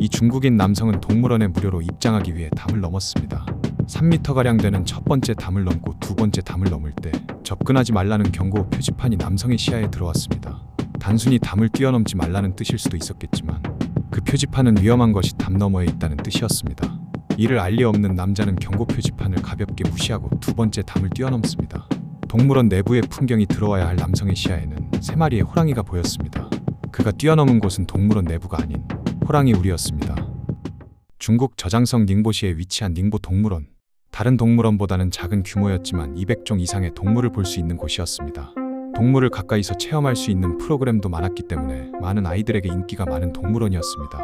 이 중국인 남성은 동물원에 무료로 입장하기 위해 담을 넘었습니다. 3m가량 되는 첫 번째 담을 넘고 두 번째 담을 넘을 때 접근하지 말라는 경고 표지판이 남성의 시야에 들어왔습니다. 단순히 담을 뛰어넘지 말라는 뜻일 수도 있었겠지만 그 표지판은 위험한 것이 담 너머에 있다는 뜻이었습니다. 이를 알리 없는 남자는 경고 표지판을 가볍게 무시하고 두 번째 담을 뛰어넘습니다. 동물원 내부의 풍경이 들어와야 할 남성의 시야에는 세 마리의 호랑이가 보였습니다. 그가 뛰어넘은 곳은 동물원 내부가 아닌 호랑이 우리였습니다. 중국 저장성 닝보시에 위치한 닝보 동물원. 다른 동물원보다는 작은 규모였지만 200종 이상의 동물을 볼 수 있는 곳이었습니다. 동물을 가까이서 체험할 수 있는 프로그램도 많았기 때문에 많은 아이들에게 인기가 많은 동물원이었습니다.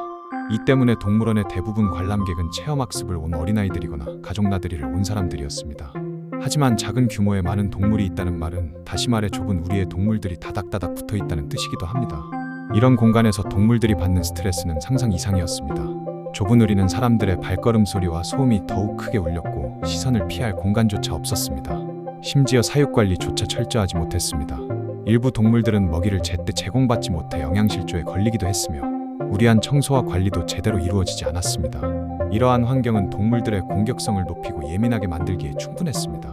이 때문에 동물원의 대부분 관람객은 체험학습을 온 어린아이들이거나 가족 나들이를 온 사람들이었습니다. 하지만 작은 규모의 많은 동물이 있다는 말은 다시 말해 좁은 우리의 동물들이 다닥다닥 붙어 있다는 뜻이기도 합니다. 이런 공간에서 동물들이 받는 스트레스는 상상 이상이었습니다. 좁은 우리는 사람들의 발걸음 소리와 소음이 더욱 크게 울렸고 시선을 피할 공간조차 없었습니다. 심지어 사육 관리조차 철저하지 못했습니다. 일부 동물들은 먹이를 제때 제공받지 못해 영양실조에 걸리기도 했으며 무리한 청소와 관리도 제대로 이루어지지 않았습니다. 이러한 환경은 동물들의 공격성을 높이고 예민하게 만들기에 충분했습니다.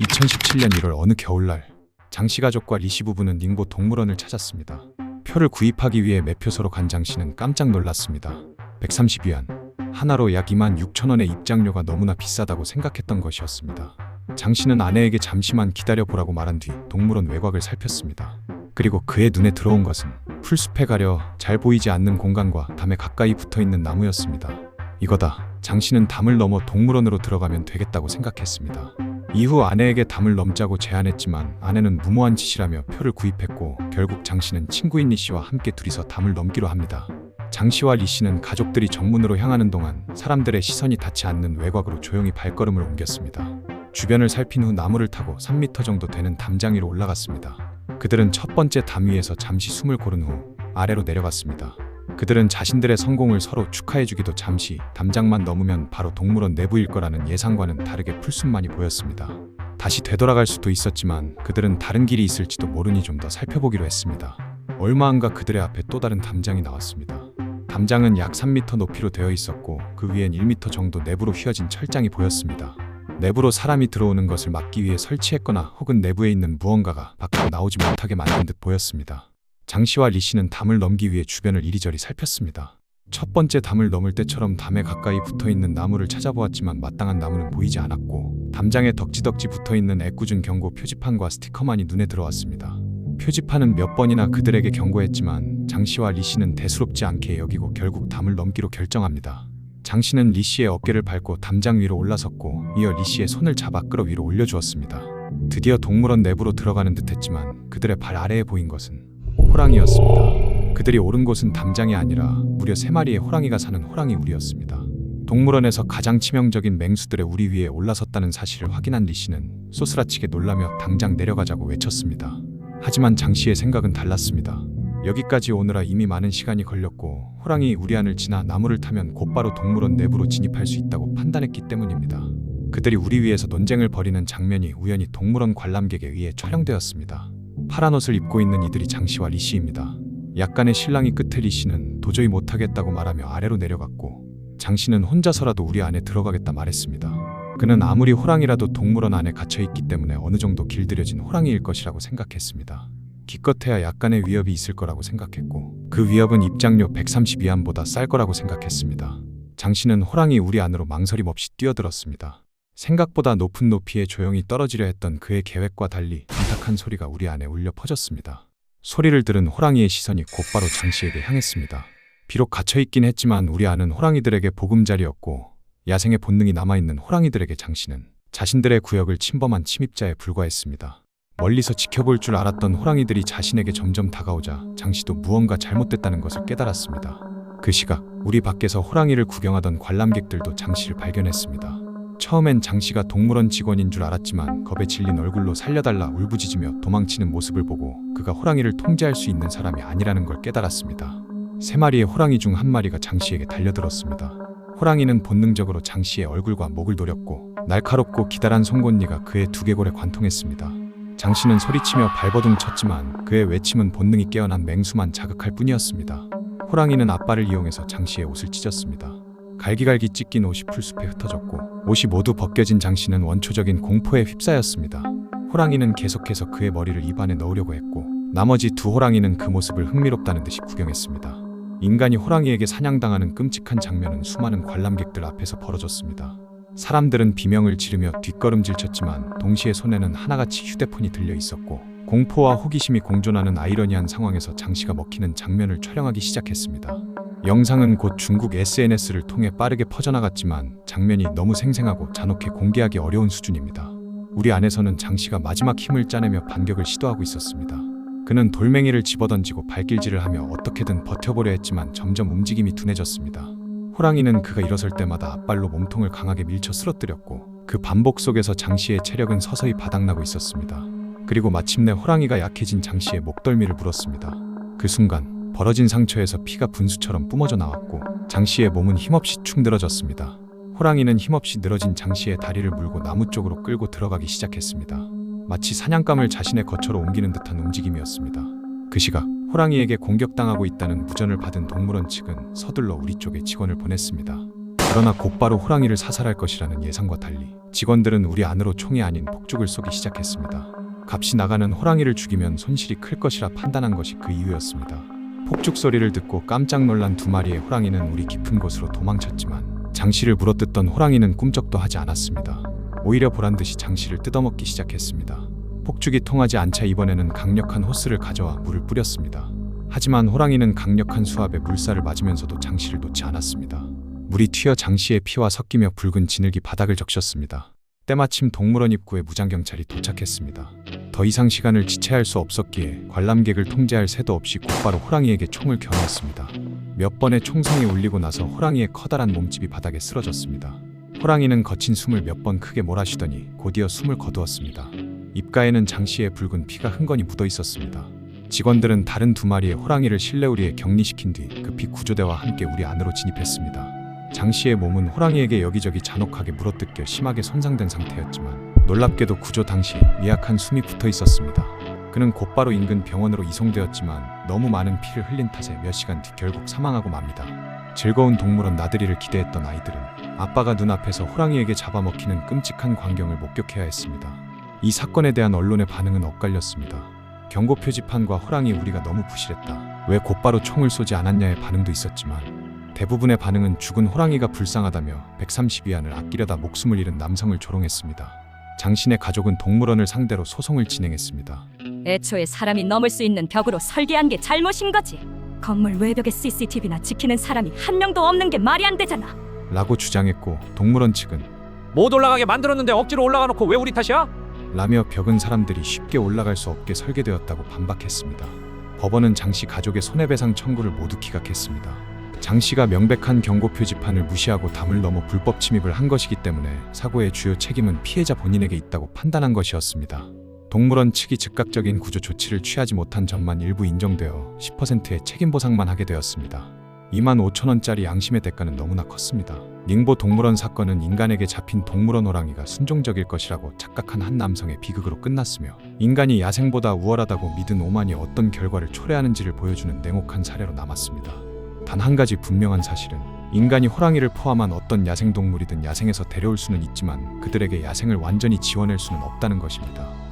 2017년 1월 어느 겨울날 장씨 가족과 리씨 부부는 닝보 동물원을 찾았습니다. 표를 구입하기 위해 매표소로 간 장씨는 깜짝 놀랐습니다. 130위안 하나로 약 2만 6천 원의 입장료가 너무나 비싸다고 생각했던 것이었습니다. 장씨는 아내에게 잠시만 기다려 보라고 말한 뒤 동물원 외곽을 살폈습니다. 그리고 그의 눈에 들어온 것은 풀숲에 가려 잘 보이지 않는 공간과 담에 가까이 붙어 있는 나무였습니다. 이거다. 장씨는 담을 넘어 동물원으로 들어가면 되겠다고 생각했습니다. 이후 아내에게 담을 넘자고 제안했지만 아내는 무모한 짓이라며 표를 구입했고 결국 장 씨는 친구인 리 씨와 함께 둘이서 담을 넘기로 합니다. 장 씨와 리 씨는 가족들이 정문으로 향하는 동안 사람들의 시선이 닿지 않는 외곽으로 조용히 발걸음을 옮겼습니다. 주변을 살핀 후 나무를 타고 3m 정도 되는 담장 위로 올라갔습니다. 그들은 첫 번째 담 위에서 잠시 숨을 고른 후 아래로 내려갔습니다. 그들은 자신들의 성공을 서로 축하해주기도 잠시 담장만 넘으면 바로 동물원 내부일 거라는 예상과는 다르게 풀숲만이 보였습니다. 다시 되돌아갈 수도 있었지만 그들은 다른 길이 있을지도 모르니 좀 더 살펴보기로 했습니다. 얼마 안가 그들의 앞에 또 다른 담장이 나왔습니다. 담장은 약 3m 높이로 되어 있었고 그 위엔 1m 정도 내부로 휘어진 철장이 보였습니다. 내부로 사람이 들어오는 것을 막기 위해 설치했거나 혹은 내부에 있는 무언가가 밖으로 나오지 못하게 만든 듯 보였습니다. 장 씨와 리 씨는 담을 넘기 위해 주변을 이리저리 살폈습니다. 첫 번째 담을 넘을 때처럼 담에 가까이 붙어 있는 나무를 찾아보았지만 마땅한 나무는 보이지 않았고 담장에 덕지덕지 붙어 있는 애꿎은 경고 표지판과 스티커만이 눈에 들어왔습니다. 표지판은 몇 번이나 그들에게 경고했지만 장 씨와 리 씨는 대수롭지 않게 여기고 결국 담을 넘기로 결정합니다. 장 씨는 리 씨의 어깨를 밟고 담장 위로 올라섰고 이어 리 씨의 손을 잡아 끌어 위로 올려주었습니다. 드디어 동물원 내부로 들어가는 듯했지만 그들의 발 아래에 보인 것은 호랑이였습니다. 그들이 오른 곳은 담장이 아니라 무려 세 마리의 호랑이가 사는 호랑이 우리였습니다. 동물원에서 가장 치명적인 맹수들의 우리 위에 올라섰다는 사실을 확인한 리 씨는 소스라치게 놀라며 당장 내려가자고 외쳤습니다. 하지만 장 씨의 생각은 달랐습니다. 여기까지 오느라 이미 많은 시간이 걸렸고 호랑이 우리 안을 지나 나무를 타면 곧바로 동물원 내부로 진입할 수 있다고 판단했기 때문입니다. 그들이 우리 위에서 논쟁을 벌이는 장면이 우연히 동물원 관람객에 의해 촬영되었습니다. 파란 옷을 입고 있는 이들이 장 씨와 리 씨입니다. 약간의 실랑이 끝에 리 씨는 도저히 못하겠다고 말하며 아래로 내려갔고 장 씨는 혼자서라도 우리 안에 들어가겠다 말했습니다. 그는 아무리 호랑이라도 동물원 안에 갇혀 있기 때문에 어느 정도 길들여진 호랑이일 것이라고 생각했습니다. 기껏해야 약간의 위협이 있을 거라고 생각했고 그 위협은 입장료 132안보다 쌀 거라고 생각했습니다. 장 씨는 호랑이 우리 안으로 망설임 없이 뛰어들었습니다. 생각보다 높은 높이에 조용히 떨어지려 했던 그의 계획과 달리 둔탁한 소리가 우리 안에 울려 퍼졌습니다. 소리를 들은 호랑이의 시선이 곧바로 장 씨에게 향했습니다. 비록 갇혀있긴 했지만 우리 안은 호랑이들에게 보금자리였고 야생의 본능이 남아있는 호랑이들에게 장 씨는 자신들의 구역을 침범한 침입자에 불과했습니다. 멀리서 지켜볼 줄 알았던 호랑이들이 자신에게 점점 다가오자 장 씨도 무언가 잘못됐다는 것을 깨달았습니다. 그 시각 우리 밖에서 호랑이를 구경하던 관람객들도 장 씨를 발견했습니다. 처음엔 장 씨가 동물원 직원인 줄 알았지만 겁에 질린 얼굴로 살려달라 울부짖으며 도망치는 모습을 보고 그가 호랑이를 통제할 수 있는 사람이 아니라는 걸 깨달았습니다. 세 마리의 호랑이 중 한 마리가 장 씨에게 달려들었습니다. 호랑이는 본능적으로 장 씨의 얼굴과 목을 노렸고 날카롭고 기다란 송곳니가 그의 두개골에 관통했습니다. 장 씨는 소리치며 발버둥 쳤지만 그의 외침은 본능이 깨어난 맹수만 자극할 뿐이었습니다. 호랑이는 앞발을 이용해서 장 씨의 옷을 찢었습니다. 갈기갈기 찢긴 옷이 풀숲에 흩어졌고 옷이 모두 벗겨진 장 씨는 원초적인 공포에 휩싸였습니다. 호랑이는 계속해서 그의 머리를 입안에 넣으려고 했고 나머지 두 호랑이는 그 모습을 흥미롭다는 듯이 구경했습니다. 인간이 호랑이에게 사냥당하는 끔찍한 장면은 수많은 관람객들 앞에서 벌어졌습니다. 사람들은 비명을 지르며 뒷걸음질 쳤지만 동시에 손에는 하나같이 휴대폰이 들려 있었고 공포와 호기심이 공존하는 아이러니한 상황에서 장씨가 먹히는 장면을 촬영하기 시작했습니다. 영상은 곧 중국 SNS를 통해 빠르게 퍼져나갔지만 장면이 너무 생생하고 잔혹해 공개하기 어려운 수준입니다. 우리 안에서는 장 씨가 마지막 힘을 짜내며 반격을 시도하고 있었습니다. 그는 돌멩이를 집어던지고 발길질을 하며 어떻게든 버텨보려 했지만 점점 움직임이 둔해졌습니다. 호랑이는 그가 일어설 때마다 앞발로 몸통을 강하게 밀쳐 쓰러뜨렸고 그 반복 속에서 장 씨의 체력은 서서히 바닥나고 있었습니다. 그리고 마침내 호랑이가 약해진 장 씨의 목덜미를 물었습니다. 그 순간 벌어진 상처에서 피가 분수처럼 뿜어져 나왔고 장 씨의 몸은 힘없이 충들어졌습니다. 호랑이는 힘없이 늘어진 장 씨의 다리를 물고 나무 쪽으로 끌고 들어가기 시작했습니다. 마치 사냥감을 자신의 거처로 옮기는 듯한 움직임이었습니다. 그 시각 호랑이에게 공격당하고 있다는 무전을 받은 동물원 측은 서둘러 우리 쪽에 직원을 보냈습니다. 그러나 곧바로 호랑이를 사살할 것이라는 예상과 달리 직원들은 우리 안으로 총이 아닌 폭죽을 쏘기 시작했습니다. 값이 나가는 호랑이를 죽이면 손실이 클 것이라 판단한 것이 그 이유였습니다. 폭죽 소리를 듣고 깜짝 놀란 두 마리의 호랑이는 우리 깊은 곳으로 도망쳤지만 장씨를 물어뜯던 호랑이는 꿈쩍도 하지 않았습니다. 오히려 보란 듯이 장씨를 뜯어먹기 시작했습니다. 폭죽이 통하지 않자 이번에는 강력한 호스를 가져와 물을 뿌렸습니다. 하지만 호랑이는 강력한 수압에 물살을 맞으면서도 장씨를 놓지 않았습니다. 물이 튀어 장씨의 피와 섞이며 붉은 진흙이 바닥을 적셨습니다. 때마침 동물원 입구에 무장경찰이 도착했습니다. 더 이상 시간을 지체할 수 없었기에 관람객을 통제할 새도 없이 곧바로 호랑이에게 총을 겨누었습니다. 몇 번의 총성이 울리고 나서 호랑이의 커다란 몸집이 바닥에 쓰러졌습니다. 호랑이는 거친 숨을 몇 번 크게 몰아쉬더니 곧이어 숨을 거두었습니다. 입가에는 장씨의 붉은 피가 흥건히 묻어 있었습니다. 직원들은 다른 두 마리의 호랑이를 실내우리에 격리시킨 뒤 급히 구조대와 함께 우리 안으로 진입했습니다. 장씨의 몸은 호랑이에게 여기저기 잔혹하게 물어뜯겨 심하게 손상된 상태였지만 놀랍게도 구조 당시 미약한 숨이 붙어 있었습니다. 그는 곧바로 인근 병원으로 이송되었지만 너무 많은 피를 흘린 탓에 몇 시간 뒤 결국 사망하고 맙니다. 즐거운 동물원 나들이를 기대했던 아이들은 아빠가 눈앞에서 호랑이에게 잡아먹히는 끔찍한 광경을 목격해야 했습니다. 이 사건에 대한 언론의 반응은 엇갈렸습니다. 경고 표지판과 호랑이 우리가 너무 부실했다. 왜 곧바로 총을 쏘지 않았냐의 반응도 있었지만 대부분의 반응은 죽은 호랑이가 불쌍하다며 130위안을 아끼려다 목숨을 잃은 남성을 조롱했습니다. 장신의 가족은 동물원을 상대로 소송을 진행했습니다. 애초에 사람이 넘을 수 있는 벽으로 설계한 게 잘못인 거지. 건물 외벽에 CCTV나 지키는 사람이 한 명도 없는 게 말이 안 되잖아. 라고 주장했고 동물원 측은 못 올라가게 만들었는데 억지로 올라가 놓고 왜 우리 탓이야? 라며 벽은 사람들이 쉽게 올라갈 수 없게 설계되었다고 반박했습니다. 법원은 장씨 가족의 손해배상 청구를 모두 기각했습니다. 장씨가 명백한 경고 표지판을 무시하고 담을 넘어 불법 침입을 한 것이기 때문에 사고의 주요 책임은 피해자 본인에게 있다고 판단한 것이었습니다. 동물원 측이 즉각적인 구조 조치를 취하지 못한 점만 일부 인정되어 10%의 책임 보상만 하게 되었습니다. 2만 5천 원짜리 양심의 대가는 너무나 컸습니다. 닝보 동물원 사건은 인간에게 잡힌 동물원 호랑이가 순종적일 것이라고 착각한 한 남성의 비극으로 끝났으며 인간이 야생보다 우월하다고 믿은 오만이 어떤 결과를 초래하는지를 보여주는 냉혹한 사례로 남았습니다. 단 한 가지 분명한 사실은 인간이 호랑이를 포함한 어떤 야생동물이든 야생에서 데려올 수는 있지만 그들에게 야생을 완전히 지원할 수는 없다는 것입니다.